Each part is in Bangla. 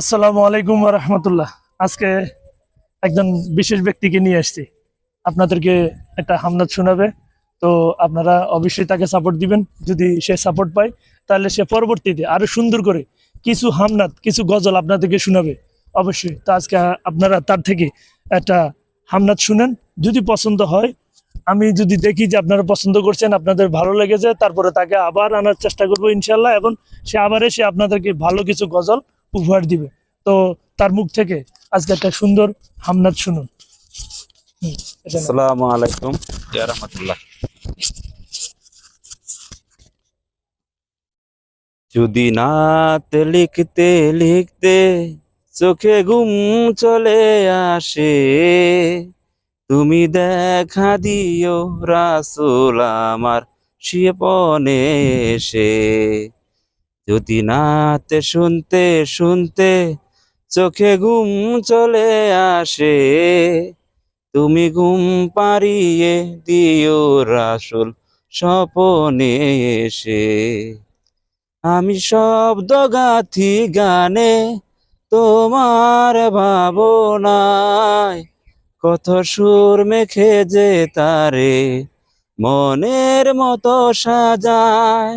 আসসালামু আলাইকুম রহমতুল্লাহ। আজকে একজন বিশেষ ব্যক্তিকে নিয়ে আসছি। আপনাদেরকে একটা হামনাত শোনাবে। তো আপনারা অবশ্যই তাকে সাপোর্ট দিবেন। যদি সে সাপোর্ট পায়, তাহলে সে পরবর্তীতে আরও সুন্দর করে কিছু হামনাত কিছু গজল আপনাদেরকে শোনাবে। অবশ্যই। তো আজকে আপনারা তার থেকে একটা হামনাত শুনেন। যদি পছন্দ হয়, আমি যদি দেখি যে আপনারা পছন্দ করছেন, আপনাদের ভালো লেগেছে, তারপরে তাকে আবার আনার চেষ্টা করব ইনশাল্লাহ এবং সে আবার এসে আপনাদেরকে ভালো কিছু গজল উপহার দিবে। তো তার মুখ থেকে আজকে একটা সুন্দর হামনাত শুনুন। আসসালামু আলাইকুম। যদি নাতে লিখতে লিখতে চোখে ঘুম চলে আসে তুমি দেখা দিও রাসূল আমার শিপনে এসে। যদি নাতে শুনতে শুনতে চোখে ঘুম চলে আসে, তুমি ঘুম পারিয়ে দিও রাসুল স্বপনে এসে। আমি শব্দ গাথি গানে তোমার ভাবনায় কত সুর মেখে যে তারে মনের মতো সাজায়।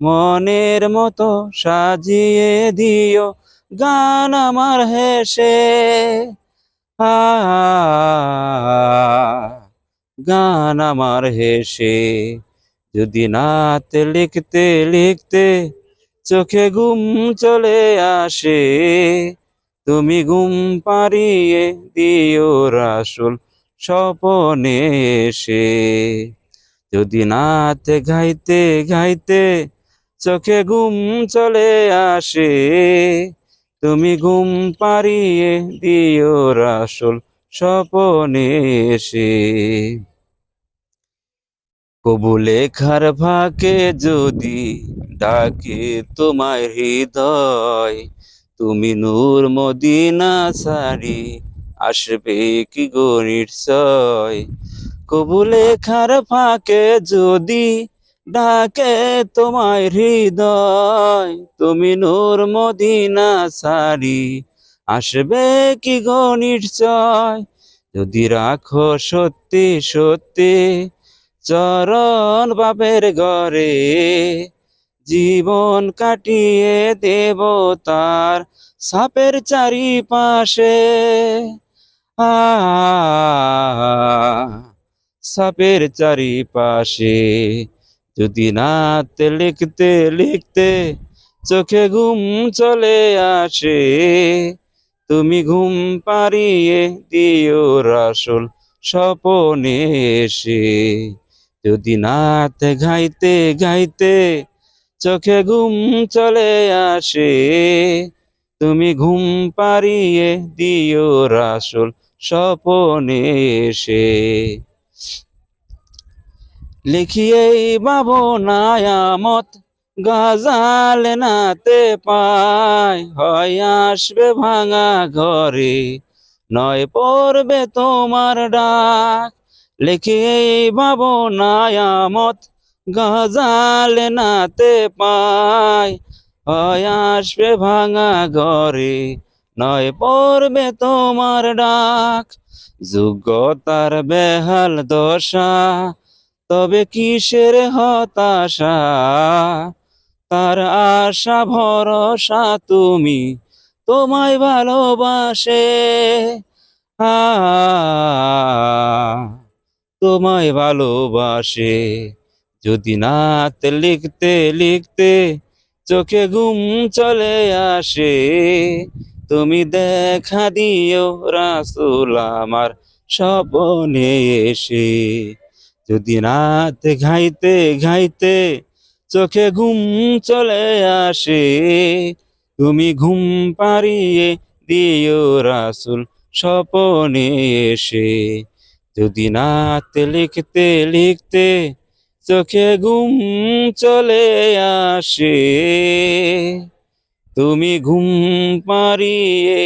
মনের মতো সাজিয়ে দিও গান আমার হেসে। গান আমার হেসে। যদি নাতে লিখতে লিখতে চোখে ঘুম চলে আসে, তুমি ঘুম পারিয়ে দিও রাসুল স্বপনে এসে। যদি নাতে গাইতে গাইতে চোখে ঘুম চলে আসে। তুমি ঘুম পারিয়ে দিও রাসুল স্বপনে এসে। কবুলে খার ফাঁকে যদি ডাকে তোমার হৃদয়, তুমি নূর মদিনা সারি আসবে কি গো নিশ্চয়? কবুলে খার ফাঁকে যদি ডাকে তোমার হৃদয়, তুমি নূর মদিনা সারি। আসবে কি গো নিশ্চয়? যদি রাখো সত্যি সত্যি, চরণ বাপের ঘরে জীবন কাটিয়ে দেব তার সাপের চারিপাশে। আ সাপের চারিপাশে যদি নাতে লিখতে লিখতে চোখে ঘুম চলে আসে, তুমি ঘুম পারিয়ে দিও রাসুল স্বপনে এসে। যদি নাতে গাইতে গাইতে চোখে ঘুম চলে আসে, তুমি ঘুম পারিয়ে দিও রাসুল স্বপনে এসে। লিখিয়ে বাবনায়ামত গাজাল নাতে পায়। হয় আসবে ভাঙা ঘরে, নয় পড়বে তোমার ডাক। লিখে ভাবনায়ামত গজাল নাতে পায়। হয় আসবে ভাঙা ঘরে, নয় পড়বে তোমার ডাক। যোগ্যতার বেহাল দশা তবে কিসের হতাশা? তার আশা, ভরসা তুমি তোমায় ভালোবাসে। তোমায় ভালোবাসে। যদি নাতে লিখতে লিখতে চোখে ঘুম চলে আসে, তুমি দেখা দিও রাসুল আমার স্বপনে এসে। যদি রাতে ঘাইতে ঘাইতে চোখে ঘুম চলে আসে, তুমি ঘুম পাড়িয়ে দিও রাসুল স্বপনে এসে। যদি নাতে লিখতে লিখতে চোখে ঘুম চলে আসে, তুমি ঘুম পাড়িয়ে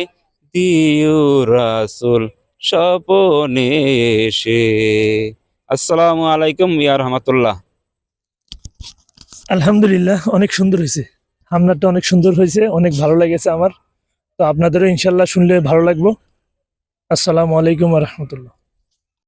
দিও রাসুল স্বপনে এসে। আসসালামু আলাইকুম ইয়া রহমতুল্লাহ। আলহামদুলিল্লাহ, অনেক সুন্দর হয়েছে। আপনারটা অনেক সুন্দর হয়েছে, অনেক ভালো লেগেছে আমার। তো আপনাদেরও ইনশাল্লাহ শুনলে ভালো লাগবো। আসসালামু আলাইকুম রহমতুল্লাহ।